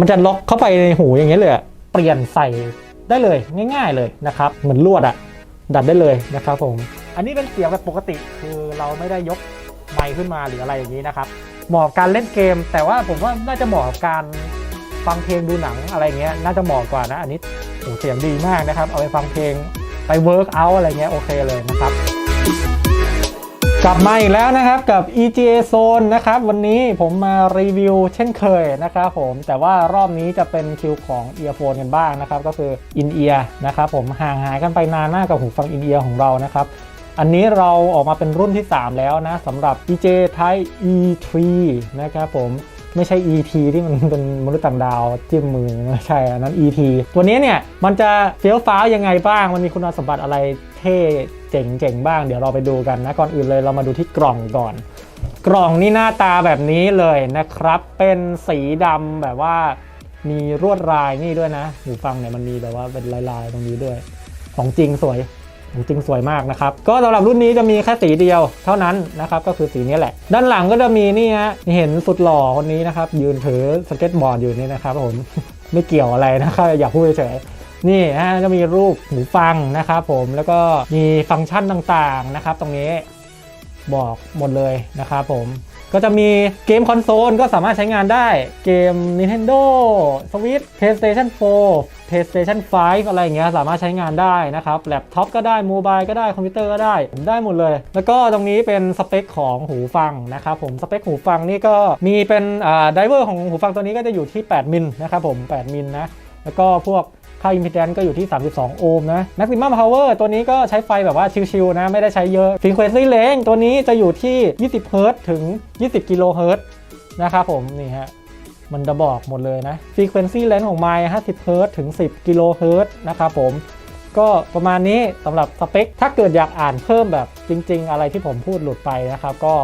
มันจะล็อกเข้าไปในหูอย่างเงี้ยเลยเปลี่ยนใส่ได้เลยง่าย ๆเลยนะครับเหมือนลวดอะดัดได้เลยนะครับผมอันนี้เป็นเสียงแบบปกติคือเราไม่ได้ยกไมค์ขึ้นมาหรืออะไรอย่างนี้นะครับเหมาะกับการเล่นเกม แต่ว่าผมว่าน่าจะเหมาะกับการฟังเพลงดูหนังอะไรเงี้ยน่าจะเหมาะกว่านะอันนี้เสียงดีมากนะครับ เอาไปฟังเพลงไปเวิร์กเอาอะไรเงี้ยโอเคเลยนะครับ กลับมาอีกแล้วนะครับกับ EGA Zone นะครับ วันนี้ผมมารีวิวเช่นเคยนะครับผมแต่ว่ารอบนี้จะเป็นคิวของ Earphone กันบ้างนะครับ ก็คือ In Ear นะครับผมห่างหายกันไปนานมากกับหูฟัง In Ear ของเรานะครับ อันนี้เราออกมาเป็นรุ่นที่ 3 แล้วนะสำหรับ EJ Type E3 นะครับผม ไม่ใช่ ET ที่มันเป็นมนุษย์ต่างดาวจิ้มมือไม่ใช่อันนั้น ET ตัวนี้เนี่ยมันจะเฟี้ยวฟ้าวยังไงบ้าง มันมีคุณสมบัติอะไรเท่เจ๋งๆบ้าง เดี๋ยวเราไปดูกันนะ ก่อนอื่นเลยเรามาดูที่กล่องก่อน กล่องนี่หน้าตาแบบนี้เลยนะครับ เป็นสีดำแบบว่ามีรวดลายนี่ด้วยนะหูฟังเนี่ยมันมีแบบว่าเป็นลายๆตรงนี้ด้วย ของจริงสวย จริงสวยมากนะครับ ก็สำหรับรุ่นนี้จะมีแค่สีเดียวเท่านั้นนะครับก็คือสีนี้แหละ ด้านหลังก็จะมีนี่ฮะเห็นสุดหล่อคนนี้นะครับ ยืนถือสเก็ตบอร์ดอยู่นี่นะครับผมไม่เกี่ยวอะไรนะครับอย่าพูดเฉยๆนี่ฮะก็มีรูปหูฟังนะครับผมแล้วก็มีฟังก์ชันต่างๆนะครับ ตรงนี้บอกหมดเลยนะครับผม ก็จะมีเกมคอนโซลก็สามารถใช้งานได้เกม Nintendo Switch PlayStation 4 PlayStation 5 อะไรอย่างเงี้ยสามารถใช้งานได้นะครับแล็ปท็อปก็ได้โมบายก็ได้คอมพิวเตอร์ก็ได้ได้หมดเลย แล้วก็ตรงนี้เป็นสเปคของหูฟังนะครับผมสเปคหูฟังนี่ก็มีเป็นอ่าไดเวอร์ของหูฟังตัวนี้ก็จะอยู่ที่ 8 มิลนะครับผม 8 มิลนะแล้วก็พวก ค่าอิมพีแดนก็อยู่ที่ 32 โอห์มนะ Maximum Power ตัวนี้ก็ใช้ไฟแบบว่าชิลๆนะ ไม่ได้ใช้เยอะ Frequency Range ตัวนี้จะอยู่ที่ 20 Hz ถึง 20 กิโลเฮิร์ตนะครับผมนี่ฮะมันจะบอกหมดเลยนะ Frequency Range ของไมค์50 Hz ถึง 10 กิโลเฮิรตนะครับผม ก็ประมาณนี้สำหรับสเปค ถ้าเกิดอยากอ่านเพิ่มแบบจริง ๆ อะไรที่ผมพูดหลุดไปนะครับ ก็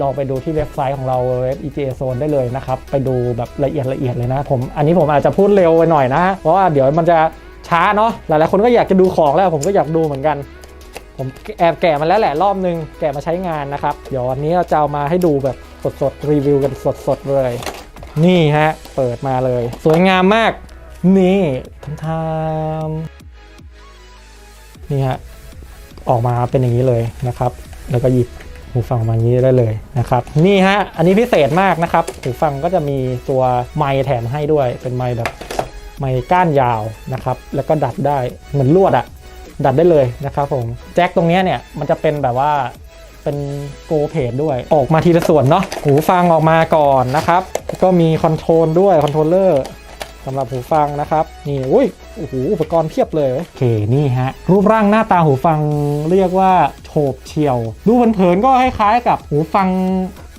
ลองไปดูที่เว็บไซต์ของเราเว็บ EGA Zone ได้เลยนะครับ ไปดูแบบละเอียดละเอียดเลยนะผมอันนี้ผมอาจจะพูดเร็วไปหน่อยนะ เพราะว่าเดี๋ยวมันจะช้าเนาะหลายๆคนก็อยากจะดูของแล้วผมก็อยากดูเหมือนกัน ผมแอบแกะมาแล้วแหละรอบนึงแกะมาใช้งานนะครับ เดี๋ยววันนี้เราจะเอามาให้ดูแบบสดๆรีวิวกันสดๆเลย นี่ฮะเปิดมาเลย สวยงามมาก นี่ทำทำนี่ฮะออกมาเป็นอย่างนี้เลยนะครับ แล้วก็หยิบ หูฟังมาอย่างนี้ได้เลยนะครับนี่ฮะอันนี้พิเศษมากนะครับหูฟังก็จะมีตัวไมค์แถมให้ด้วย เป็นไมค์แบบไมค์ก้านยาวนะครับ แล้วก็ดัดได้เหมือนลวดอะดัดได้เลยนะครับผมแจ็คตรงนี้เนี่ยมันจะเป็นแบบว่าเป็นโกเพจด้วย ออกมาทีละส่วนเนาะหูฟังออกมาก่อนนะครับ ก็มีคอนโทรลด้วยคอนโทรลเลอร์ สำหรับหูฟังนะครับ นี่อุ้ยโอ้โหอุปกรณ์เพียบเลย โอเค นี่ฮะ รูปร่างหน้าตาหูฟังเรียกว่าโฉบเฉียว ดูเผินๆก็คล้ายๆกับหูฟัง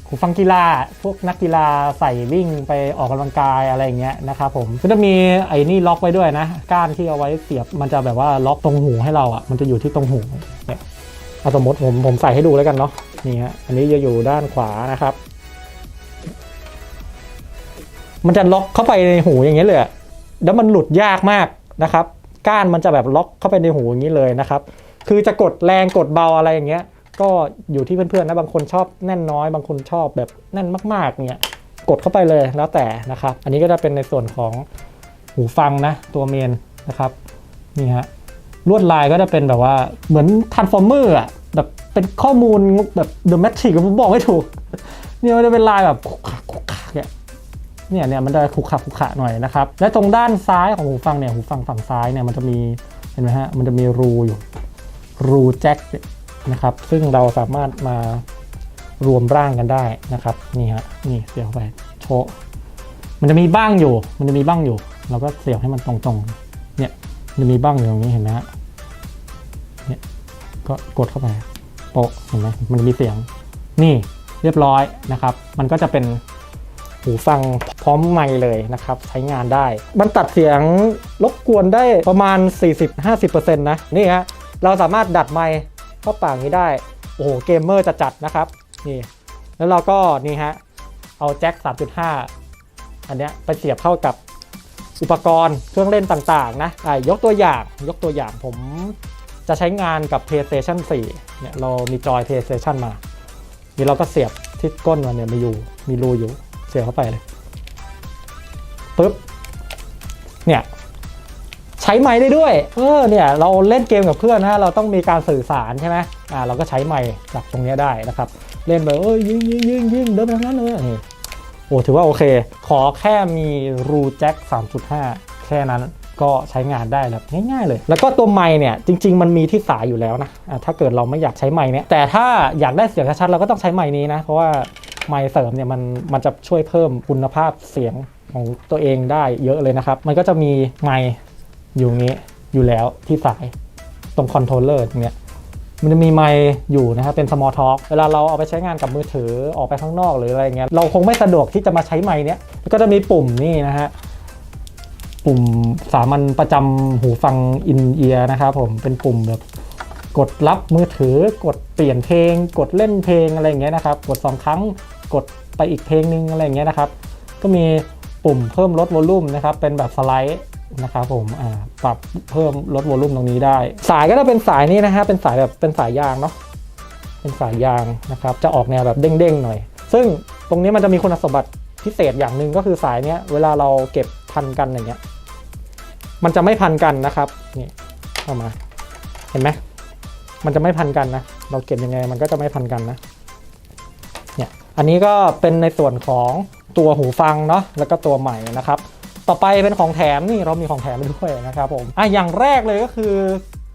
หูฟังกีฬา พวกนักกีฬาใส่วิ่งไปออกกำลังกายอะไรอย่างเงี้ยนะครับผมก็จะมีไอ้นี่ล็อกไว้ด้วยนะ ก้านที่เอาไว้เสียบมันจะแบบว่าล็อกตรงหูให้เราอะ มันจะอยู่ที่ตรงหูเนี่ยเอาสมมติผมผมใส่ให้ดูแล้วกันเนาะ นี่ฮะ อันนี้จะอยู่ด้านขวานะครับ มันจะล็อกเข้าไปในหูอย่างเงี้ยเลยแล้วมันหลุดยากมากนะครับ ก้านมันจะแบบล็อกเข้าไปในหูอย่างนี้เลยนะครับ คือจะกดแรงกดเบาอะไรอย่างเงี้ย ก็อยู่ที่เพื่อนๆนะบางคนชอบแน่นน้อย บางคนชอบแบบแน่นมากๆเนี่ยกดเข้าไปเลยแล้วแต่นะครับ อันนี้ก็จะเป็นในส่วนของหูฟังนะตัวเมนนะครับนี่ฮะลวดลายก็จะเป็นแบบว่าเหมือนทันฟอร์เมอร์อะแบบเป็นข้อมูลแบบเดอะแมทริกผมบอกไม่ถูกเนี่ยมันจะเป็นลายแบบคุกคักเนี่ย เนี่ยเนี่ยมันจะขรุขระขรุขระหน่อยนะครับ และตรงด้านซ้ายของหูฟังเนี่ยหูฟังฝั่งซ้ายเนี่ยมันจะมีเห็นไหมฮะมันจะมีรูอยู่รูแจ็คนะครับ ซึ่งเราสามารถมารวมร่างกันได้นะครับนี่ฮะนี่เสียบไปโชะมันจะมีบ้างอยู่ มันจะมีบ้างอยู่ เราก็เสียบให้มันตรงๆ เนี่ยมันจะมีบ้างอยู่ตรงนี้เห็นไหมฮะเนี่ยก็กดเข้าไปโปะเห็นไหมมันจะมีเสียง นี่เรียบร้อยนะครับ มันก็จะเป็น หูฟังพร้อมไมค์เลยนะครับ ใช้งานได้ มันตัดเสียงรบกวนได้ประมาณ 40-50%นะนี่ฮะเราสามารถดัดไมค์เข้าปากนี้ได้ โอ้โหเกมเมอร์จะจัดนะครับนี่แล้วเราก็นี่ฮะเอาแจ็ค 3.5 อันเนี้ยไปเสียบเข้ากับอุปกรณ์เครื่องเล่นต่างๆนะะยกตัวอย่างยกตัวอย่างผมจะใช้งานกับ PlayStation 4 เนี่ยเรามีจอย PlayStation มา นี่เราก็เสียบที่ก้นมันเนี่ยมีอยู่มีรูอยู่ เสียบเข้าไปเลยปุ๊บเนี่ยใช้ไม้ได้ด้วยเออเนี่ยเราเล่นเกมกับเพื่อนนะเราต้องมีการสื่อสารใช่ไหมอ่าเราก็ใช้ไม้จากตรงเนี้ยได้นะครับ เล่นไปเอ้ยยิงยิงยิงยิงเดินไปทางนั้นเลยนี่โอ้ถือว่าโอเค ขอแค่มีรูแจ็ค3.5 แค่นั้นก็ใช้งานได้แบบง่ายๆเลย แล้วก็ตัวไม้เนี่ยจริง ๆ มันมีที่สายอยู่แล้วนะะถ้าเกิดเราไม่อยากใช้ไม้เนี่ยแต่ถ้าอยากได้เสียงชัดๆเราก็ต้องใช้ไม้นี้นะ เพราะว่า ไม้เสริมเนี่ยมันมันจะช่วยเพิ่มคุณภาพเสียงของตัวเองได้เยอะเลยนะครับ มันก็จะมีไม้อยู่งนี้อยู่แล้วที่สายตรงคอนโทรลเลอร์ตรงเนี้ยมันจะมีไมค์อยู่นะครับเป็น small talk เวลาเราเอาไปใช้งานกับมือถือออกไปข้างนอกหรืออะไรเงี้ยเราคงไม่สะดวกที่จะมาใช้ไมค์เนี้ยก็จะมีปุ่มนี่นะฮะปุ่มสามัญประจำหูฟังอินเอียร์นะครับผมเป็นปุ่มแบบกดรับมือถือ กดเปลี่ยนเพลง กดเล่นเพลงอะไรเงี้ยนะครับ กดสองครั้ง กดไปอีกเพลงนึงอะไรอย่างเงี้ยนะครับ ก็มีปุ่มเพิ่มลดวอลลุ่มนะครับ เป็นแบบสไลด์นะครับผมอ่าปรับเพิ่มลดวอลลุ่มตรงนี้ได้ สายก็จะเป็นสายนี้นะฮะเป็นสายแบบเป็นสายยางเนาะเป็นสายยางนะครับ จะออกแนวแบบเด้งๆหน่อย ซึ่งตรงนี้มันจะมีคุณสมบัติพิเศษอย่างหนึ่งก็คือสายเนี้ยเวลาเราเก็บพันกันอย่างเงี้ยมันจะไม่พันกันนะครับนี่เข้ามาเห็นไหมมันจะไม่พันกันนะ เราเก็บยังไงมันก็จะไม่พันกันนะเนี่ย อันนี้ก็เป็นในส่วนของตัวหูฟังเนาะแล้วก็ตัวใหม่นะครับ ต่อไปเป็นของแถมนี่เรามีของแถมไปด้วยนะครับผมอะอย่างแรกเลยก็คือ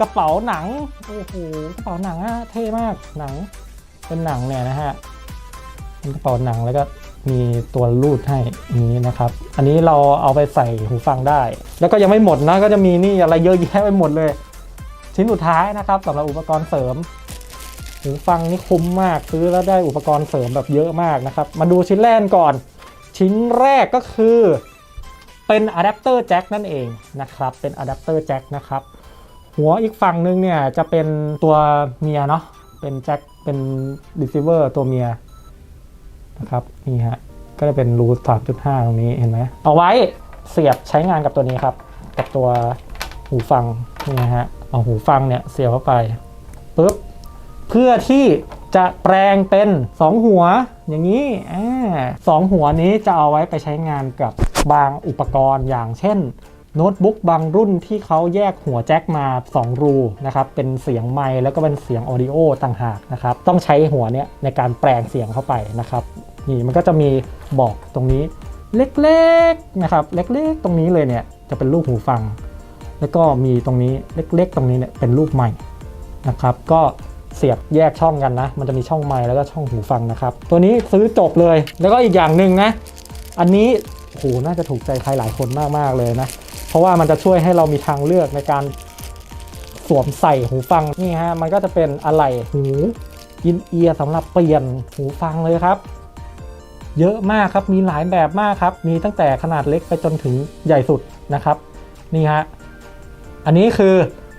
กระเป๋าหนังโอ้โหกระเป๋าหนังอะเท่มากหนัง เป็นหนังเนี่ยนะฮะเป็นกระเป๋าหนังแล้วก็มีตัวรูดให้นี้นะครับ อันนี้เราเอาไปใส่หูฟังได้ แล้วก็ยังไม่หมดนะก็จะมีนี่อะไรเยอะแยะไปหมดเลย ชิ้นสุดท้ายนะครับสำหรับอุปกรณ์เสริม หูฟังนี่คุ้มมากซื้อแล้วได้อุปกรณ์เสริมแบบเยอะมากนะครับ มาดูชิ้นแรกก่อน ชิ้นแรกก็คือเป็นอะแดปเตอร์แจ็คนั่นเองนะครับ เป็นอะแดปเตอร์แจ็คนะครับ หัวอีกฝั่งนึงเนี่ยจะเป็นตัวเมียเนาะ เป็นแจ็ค เป็นรีเซิเวอร์ตัวเมียนะครับ นี่ฮะ ก็จะเป็นรู3.5ตรงนี้เห็นไหม เอาไว้เสียบใช้งานกับตัวนี้ครับ กับตัวหูฟัง นี่ฮะ เอาหูฟังเนี่ยเสียบเข้าไปปุ๊บ เพื่อที่จะแปลงเป็น 2 หัวอย่างนี้สองหัวนี้จะเอาไว้ไปใช้งานกับบางอุปกรณ์อย่างเช่นโน้ตบุ๊กบางรุ่นที่เขาแยกหัวแจ็คมา 2 รูนะครับ เป็นเสียงไมค์แล้วก็เป็นเสียงออดิโอต่างหากนะครับ ต้องใช้หัวเนี้ยในการแปลงเสียงเข้าไปนะครับ นี่มันก็จะมีบอกตรงนี้เล็กๆนะครับ เล็กๆ ตรงนี้เลยเนี่ยจะเป็นรูปหูฟัง แล้วก็มีตรงนี้เล็กๆ ตรงนี้เนี่ยเป็นรูปใหม่นะครับ ก็ เสียบแยกช่องกันนะ มันจะมีช่องไมค์แล้วก็ช่องหูฟังนะครับ ตัวนี้ซื้อจบเลย แล้วก็อีกอย่างหนึ่งนะ อันนี้โหน่าจะถูกใจใครหลายคนมากๆเลยนะ เพราะว่ามันจะช่วยให้เรามีทางเลือกในการสวมใส่หูฟังนี่ฮะ มันก็จะเป็นอะไหล่หูอินเอียร์สำหรับเปลี่ยนหูฟังเลยครับเยอะมากครับ มีหลายแบบมากครับ มีตั้งแต่ขนาดเล็กไปจนถึงใหญ่สุดนะครับ นี่ฮะ อันนี้คือ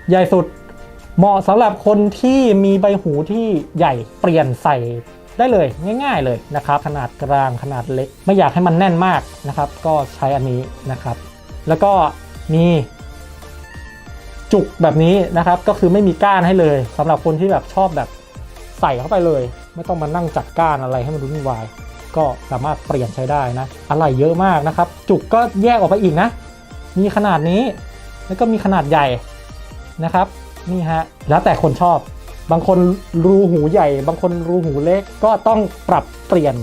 ใหญ่สุด เหมาะสำหรับคนที่มีใบหูที่ใหญ่เปลี่ยนใส่ได้เลยง่ายๆเลยนะครับขนาดกลางขนาดเล็ก ไม่อยากให้มันแน่นมากนะครับ ก็ใช้อันนี้นะครับ แล้วก็มีจุกแบบนี้นะครับ ก็คือไม่มีก้านให้เลยสำหรับคนที่แบบชอบแบบใส่เข้าไปเลย ไม่ต้องมานั่งจัดก้านอะไรให้มันวุ่นวาย ก็สามารถเปลี่ยนใช้ได้นะอะไรเยอะมากนะครับ จุกก็แยกออกไปอีกนะ มีขนาดนี้แล้วก็มีขนาดใหญ่นะครับ นี่ฮะ แล้วแต่คนชอบ บางคนรูหูใหญ่ บางคนรูหูเล็ก ก็ต้องปรับเปลี่ยน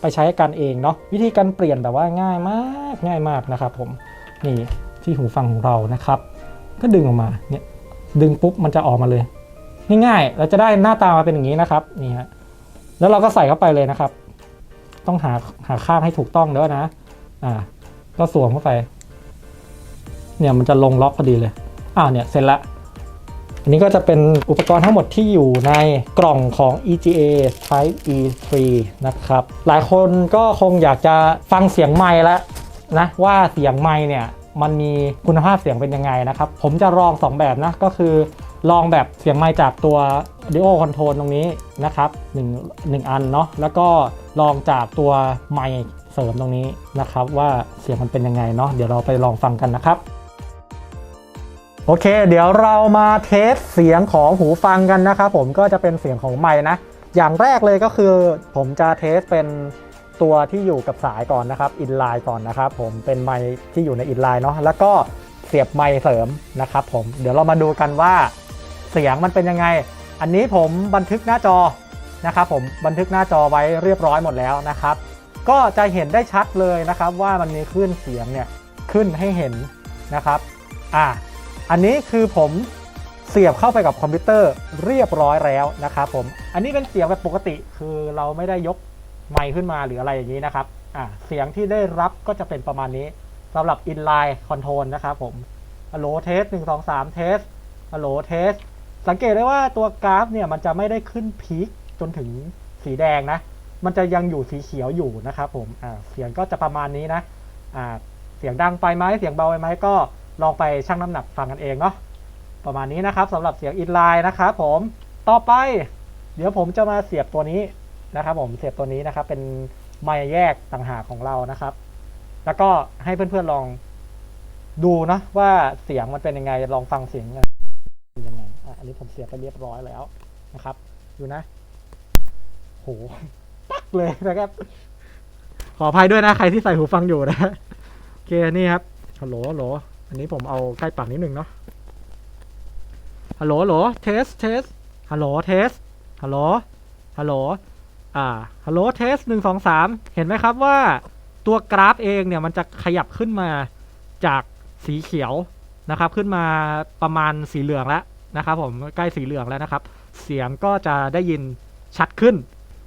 ไปใช้กันเองเนาะ วิธีการเปลี่ยนแบบว่าง่ายมากง่ายมากนะครับผม นี่ที่หูฟังของเรานะครับ ก็ดึงออกมา เนี่ย ดึงปุ๊บมันจะออกมาเลย ง่ายๆเราจะได้หน้าตามาเป็นอย่างนี้นะครับ นี่ฮะ แล้วเราก็ใส่เข้าไปเลยนะครับ ต้องหาหาค่าบให้ถูกต้องด้วยนะ อ่า ก็สวมเข้าไป เนี่ยมันจะลงล็อกพอดีเลย อ้าวเนี่ยเสร็จละ อันนี้ก็จะเป็นอุปกรณ์ทั้งหมดที่อยู่ในกล่องของ EGA Type E3 นะครับ หลายคนก็คงอยากจะฟังเสียงไมค์แล้วนะว่าเสียงไมค์เนี่ยมันมีคุณภาพเสียงเป็นยังไงนะครับ ผมจะลอง 2 แบบนะ ก็คือลองแบบเสียงไมค์จากตัว Audio Control ตรงนี้นะครับ1 1อันเนาะแล้วก็ลองจากตัวไมค์เสริมตรงนี้นะครับ ว่าเสียงมันเป็นยังไงเนาะเดี๋ยวเราไปลองฟังกันนะครับ โอเค เดี๋ยวเรามาเทสเสียงของหูฟังกันนะครับผมก็จะเป็นเสียงของไมค์นะ อย่างแรกเลยก็คือผมจะเทสเป็นตัวที่อยู่กับสายก่อนนะครับอินไลน์ก่อนนะครับผมเป็นไมค์ที่อยู่ในอินไลน์เนาะแล้วก็เสียบไมค์เสริมนะครับผมเดี๋ยวเรามาดูกันว่าเสียงมันเป็นยังไง อันนี้ผมบันทึกหน้าจอนะครับผมบันทึกหน้าจอไว้เรียบร้อยหมดแล้วนะครับ ก็จะเห็นได้ชัดเลยนะครับว่ามันมีคลื่นเสียงเนี่ยขึ้นให้เห็นนะครับอ่า อันนี้คือผมเสียบเข้าไปกับคอมพิวเตอร์เรียบร้อยแล้วนะครับผม อันนี้เป็นเสียงแบบปกติคือเราไม่ได้ยกไมค์ขึ้นมาหรืออะไรอย่างนี้นะครับอ่าเสียงที่ได้รับก็จะเป็นประมาณนี้สำหรับ inline control นะครับผมฮัลโหลเทสหนึ่งสองสามเทสฮัลโลเทสสังเกตได้ว่าตัวกราฟเนี่ยมันจะไม่ได้ขึ้นพีคจนถึงสีแดงนะ มันจะยังอยู่สีเขียวอยู่นะครับผมอ่าเสียงก็จะประมาณนี้นะอ่าเสียงดังไปไหมเสียงเบาไปไหมก็ ลองไปชั่งน้ำหนักฟังกันเองเนาะประมาณนี้นะครับสำหรับเสียงอินไลน์นะครับผมต่อไป เดี๋ยวผมจะมาเสียบตัวนี้นะครับ ผมเสียบตัวนี้นะครับ เป็นไมค์แยกต่างหากของเรานะครับ แล้วก็ให้เพื่อนๆลองดูนะว่าเสียงมันเป็นยังไงลองฟังเสียงกันเป็นยังไงอะอันนี้ผมเสียบไปเรียบร้อยแล้วนะครับ ดูนะโหปักเลยนะครับ ขออภัยด้วยนะ ใครที่ใส่หูฟังอยู่นะโอเคนี่ครับฮัลโหลฮัลโหล อันนี้ผมเอาใกล้ปากนิดหนึ่งเนาะฮัลโหลฮัลโหลเทสเทสฮัลโหลเทสฮัลโหลฮัลโหลอ่าฮัลโหลเทสหนึ่งสองสามเห็นไหมครับว่าตัวกราฟเองเนี่ยมันจะขยับขึ้นมาจากสีเขียวนะครับ ขึ้นมาประมาณสีเหลืองแล้วนะครับผมใกล้สีเหลืองแล้วนะครับ เสียงก็จะได้ยินชัดขึ้น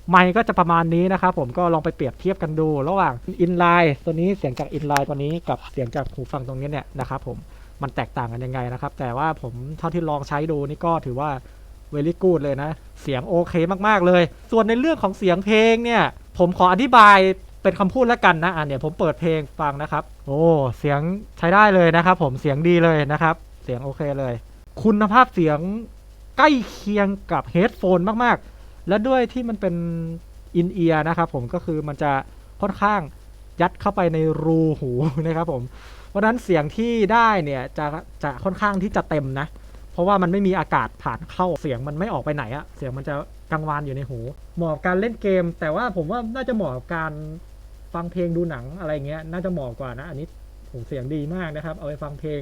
ไมค์ก็จะประมาณนี้นะครับผมก็ลองไปเปรียบเทียบกันดูระหว่างอินไลน์ตัวนี้เสียงจากอินไลน์ตัวนี้กับเสียงจากหูฟังตรงนี้เนี่ยนะครับผมมันแตกต่างกันยังไงนะครับ แต่ว่าผมเท่าที่ลองใช้ดูนี่ก็ถือว่าเวลี่กูดเลยนะ เสียงโอเคมากๆเลย ส่วนในเรื่องของเสียงเพลงเนี่ย ผมขออธิบายเป็นคำพูดแล้วกันนะอะเนี่ยผมเปิดเพลงฟังนะครับ โอ้เสียงใช้ได้เลยนะครับ ผมเสียงดีเลยนะครับ เสียงโอเคเลย คุณภาพเสียงใกล้เคียงกับเฮดโฟนมากๆ และด้วยที่มันเป็นอินเอียร์นะครับผมก็คือมันจะค่อนข้างยัดเข้าไปในรูหูนะครับผมเพราะนั้นเสียงที่ได้เนี่ยจะจะค่อนข้างที่จะเต็มนะ เพราะว่ามันไม่มีอากาศผ่านเข้าเสียงมันไม่ออกไปไหนอะเสียงมันจะกังวานอยู่ในหู เหมาะกับการเล่นเกม แต่ว่าผมว่าน่าจะเหมาะกับการฟังเพลงดูหนังอะไรเงี้ยน่าจะเหมาะกว่านะ อันนี้ผมเสียงดีมากนะครับ เอาไปฟังเพลง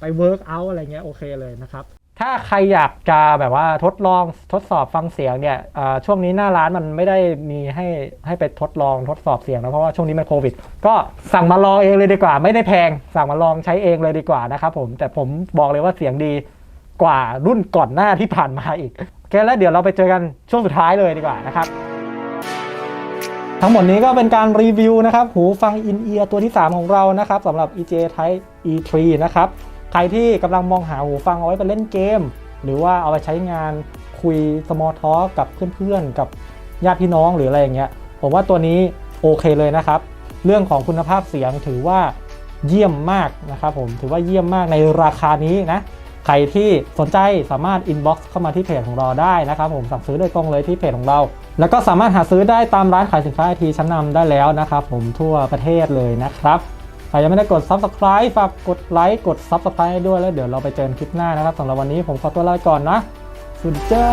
ไปเวิร์กเอาอะไรเงี้ยโอเคเลยนะครับ ถ้าใครอยากจะแบบว่าทดลองทดสอบฟังเสียงเนี่ยช่วงนี้หน้าร้านมันไม่ได้มีให้ให้ไปทดลองทดสอบเสียงนะเพราะว่าช่วงนี้มันโควิด ก็สั่งมาลองเองเลยดีกว่า ไม่ได้แพง สั่งมาลองใช้เองเลยดีกว่านะครับผมแต่ผมบอกเลยว่าเสียงดีกว่ารุ่นก่อนหน้าที่ผ่านมาอีกโอเคแล้วเดี๋ยวเราไปเจอกันช่วงสุดท้ายเลยดีกว่านะครับ ทั้งหมดนี้ก็เป็นการรีวิวนะครับ หูฟังอินเอียร์ตัวที่ 3 ของเรานะครับสำหรับ EJ Type E3 นะครับ ใครที่กำลังมองหาหูฟังเอาไว้ไปเล่นเกม หรือว่าเอาไปใช้งานคุย small talk กับเพื่อนๆ กับญาติพี่น้องหรืออะไรอย่างเงี้ยผมว่าตัวนี้โอเคเลยนะครับ เรื่องของคุณภาพเสียงถือว่าเยี่ยมมากนะครับผมถือว่าเยี่ยมมากในราคานี้นะใครที่สนใจสามารถ inbox เข้ามาที่เพจของเราได้นะครับผมสั่งซื้อโดยตรงเลยที่เพจของเรา แล้วก็สามารถหาซื้อได้ตามร้านขายสินค้าไอทีชั้นนำได้แล้วนะครับผมทั่วประเทศเลยนะครับ ใครยังไม่ได้กด subscribe ฝากกดไลค์กด subscribe ให้ด้วยแล้วเดี๋ยวเราไปเจอกันคลิปหน้านะครับสำหรับวันนี้ผมขอตัวลาไปก่อนนะสวัสดีจ้า